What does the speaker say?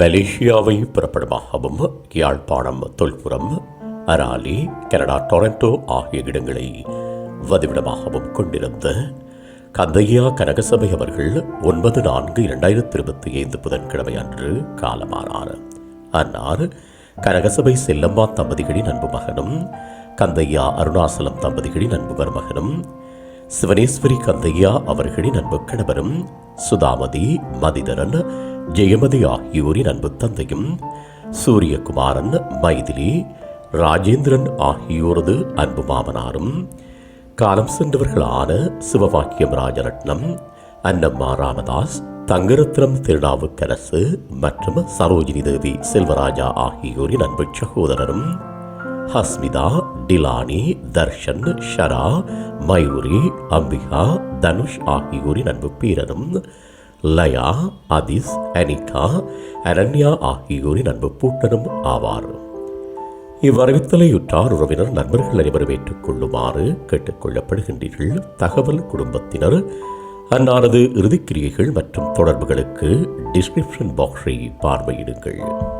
மலேசியாவை புறப்படமாகவும் Yazhpanam Tholpuram Araly Canada Toronto ஆகிய இடங்களை வதிவிடமாகவும் கொண்டிருந்த கந்தையா கனகசபை அவர்கள் ஒன்பது நான்கு இரண்டாயிரத்தி இருபத்தி ஐந்து புதன்கிழமை அன்று காலமானார். அன்னார் கனகசபை செல்லம்மா தம்பதிகளின் அன்பு மகனும் கந்தையா அருணாசலம் தம்பதிகளின் அன்பு மருமகனும் சிவனேஸ்வரி கந்தையா அவர்களின் அன்பு கணவரும் சுதாமதி மதிதரன் ஜெயமதி ஆகியோரின் அன்பு தந்தையும் சூரியகுமாரன் மைதிலி ராஜேந்திரன் ஆகியோரது அன்பு மாமனாரும் காலம் சென்றவர்களான சிவவாக்கியம் ராஜரட்னம் அன்னம்மா ராமதாஸ் தங்கரத்னம் திருநாவுக்கரசு மற்றும் சரோஜினி தேவி செல்வராஜா ஆகியோரின் அன்பு சகோதரரும் ஹஸ்மிதா டிலானி தர்ஷன் ஷரா மயூரி அம்பிகா தனுஷ் ஆகியோரின் அன்பு பேரனும் லயா அதிஸ் அனிகா அனன்யா ஆகியோரின் அன்பு பூட்டனும் ஆவார். இவ்வறிவித்தலையுற்றார் உறவினர் நண்பர்கள் அனைவரும் ஏற்றுக்கொள்ளுமாறு கேட்டுக்கொள்ளப்படுகின்றீர்கள் தகவல் குடும்பத்தினர் அன்னாரது இறுதிக்கிரியைகள் மற்றும் தொடர்புகளுக்கு டிஸ்கிரிப்ஷன் பாக்ஸை பார்வையிடுங்கள்.